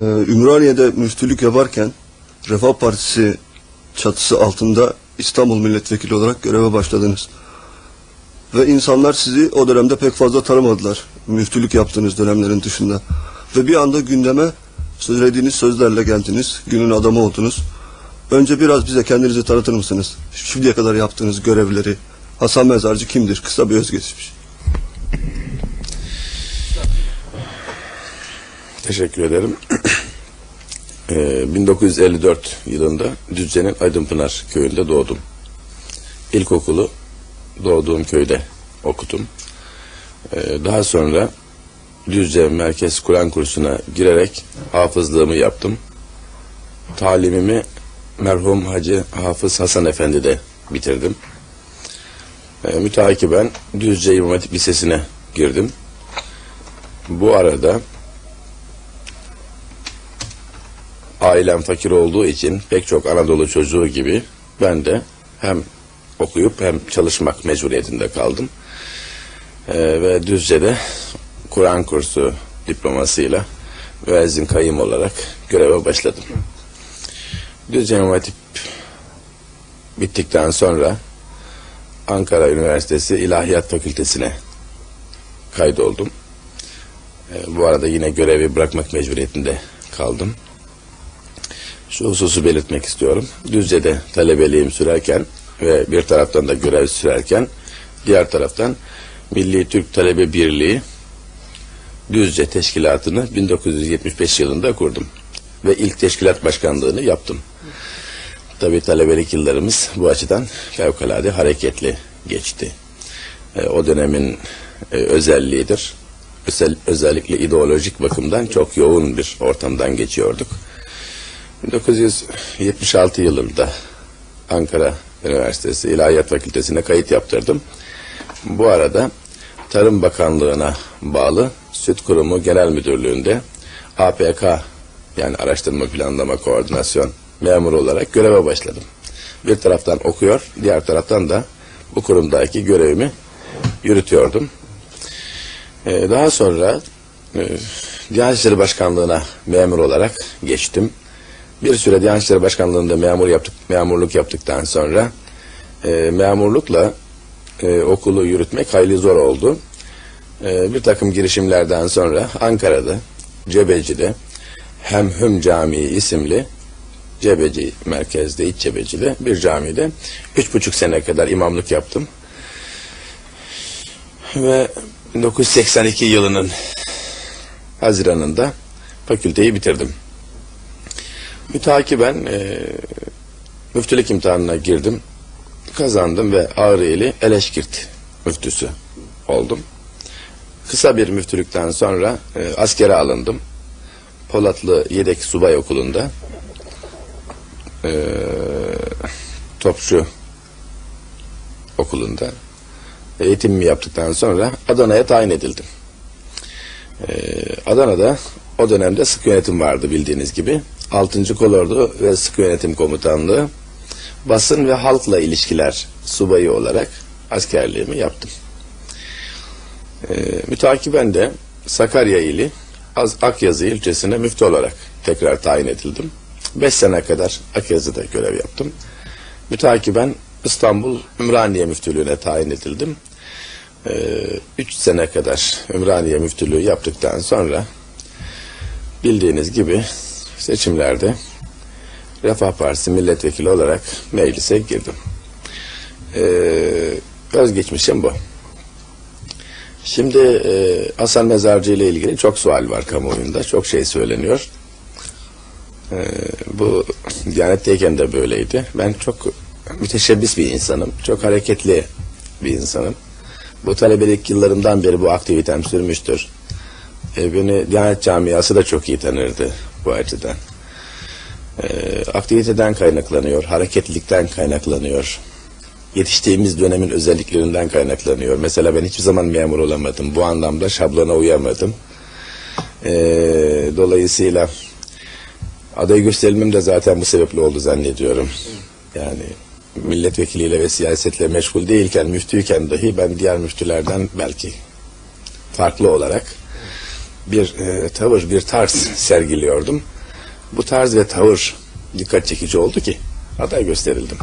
Ee, Ümraniye'de müftülük yaparken Refah Partisi çatısı altında İstanbul Milletvekili olarak göreve başladınız. Ve insanlar sizi o dönemde pek fazla tanımadılar. Müftülük yaptığınız dönemlerin dışında. Ve bir anda gündeme söylediğiniz sözlerle geldiniz. Günün adamı oldunuz. Önce biraz bize kendinizi tanıtır mısınız? Şimdiye kadar yaptığınız görevleri. Hasan Mezarcı kimdir? Kısa bir özgeçmiş. Teşekkür ederim. Ee, 1954 yılında Düzce'nin Aydınpınar köyünde doğdum. İlkokulu doğduğum köyde okudum. Ee, daha sonra Düzce Merkez Kur'an kursuna girerek hafızlığımı yaptım. Talimimi merhum Hacı Hafız Hasan Efendi'de bitirdim. Ee, müteakiben Düzce İmam Hatip Lisesi'ne girdim. Bu arada ailem fakir olduğu için pek çok Anadolu çocuğu gibi ben de hem okuyup hem çalışmak mecburiyetinde kaldım. Ee, ve Düzce'de Kur'an kursu diplomasıyla müezzin kayım olarak göreve başladım. Düzce Hatip bittikten sonra Ankara Üniversitesi İlahiyat Fakültesine kaydoldum. Ee, bu arada yine görevi bırakmak mecburiyetinde kaldım şu hususu belirtmek istiyorum. Düzce'de talebeliğim sürerken ve bir taraftan da görev sürerken diğer taraftan Milli Türk Talebe Birliği Düzce Teşkilatı'nı 1975 yılında kurdum. Ve ilk teşkilat başkanlığını yaptım. Tabii talebelik yıllarımız bu açıdan fevkalade hareketli geçti. E, o dönemin e, özelliğidir. Özel, özellikle ideolojik bakımdan çok yoğun bir ortamdan geçiyorduk. 1976 yılında Ankara Üniversitesi İlahiyat Fakültesine kayıt yaptırdım. Bu arada Tarım Bakanlığı'na bağlı Süt Kurumu Genel Müdürlüğü'nde APK yani Araştırma Planlama Koordinasyon memuru olarak göreve başladım. Bir taraftan okuyor, diğer taraftan da bu kurumdaki görevimi yürütüyordum. Ee, daha sonra e, Diyanet İşleri Başkanlığı'na memur olarak geçtim. Bir süre Diyanet İşleri Başkanlığı'nda memur yaptık, memurluk yaptıktan sonra e, memurlukla e, okulu yürütmek hayli zor oldu. E, bir takım girişimlerden sonra Ankara'da, Cebeci'de Hemhüm Camii isimli Cebeci merkezde, İç Cebeci'de bir camide üç buçuk sene kadar imamlık yaptım. Ve 1982 yılının Haziran'ında fakülteyi bitirdim. Mütakiben e, müftülük imtihanına girdim. Kazandım ve Ağrı'yeli Eleşkirt müftüsü oldum. Kısa bir müftülükten sonra e, askere alındım. Polatlı Yedek Subay Okulu'nda e, topçu okulunda eğitimimi yaptıktan sonra Adana'ya tayin edildim. E, Adana'da o dönemde sık yönetim vardı bildiğiniz gibi. 6. Kolordu ve Sık Yönetim Komutanlığı basın ve halkla ilişkiler subayı olarak askerliğimi yaptım. Ee, mütakiben de Sakarya ili Az Akyazı ilçesine müftü olarak tekrar tayin edildim. 5 sene kadar Akyazı'da görev yaptım. Mütakiben İstanbul Ümraniye müftülüğüne tayin edildim. 3 sene kadar Ümraniye müftülüğü yaptıktan sonra bildiğiniz gibi seçimlerde Refah Partisi milletvekili olarak meclise girdim. Ee, özgeçmişim bu. Şimdi e, Hasan Mezarcı ile ilgili çok sual var kamuoyunda. Çok şey söyleniyor. Ee, bu Diyanet'teyken de böyleydi. Ben çok müteşebbis bir insanım. Çok hareketli bir insanım. Bu talebelik yıllarımdan beri bu aktivitem sürmüştür. E, beni Diyanet Camiası da çok iyi tanırdı bu açıdan. E, aktiviteden kaynaklanıyor, hareketlilikten kaynaklanıyor. Yetiştiğimiz dönemin özelliklerinden kaynaklanıyor. Mesela ben hiçbir zaman memur olamadım. Bu anlamda şablona uyamadım. E, dolayısıyla aday gösterilmem de zaten bu sebeple oldu zannediyorum. Yani milletvekiliyle ve siyasetle meşgul değilken, müftüyken dahi ben diğer müftülerden belki farklı olarak bir e, tavır, bir tarz sergiliyordum. Bu tarz ve tavır dikkat çekici oldu ki aday gösterildim.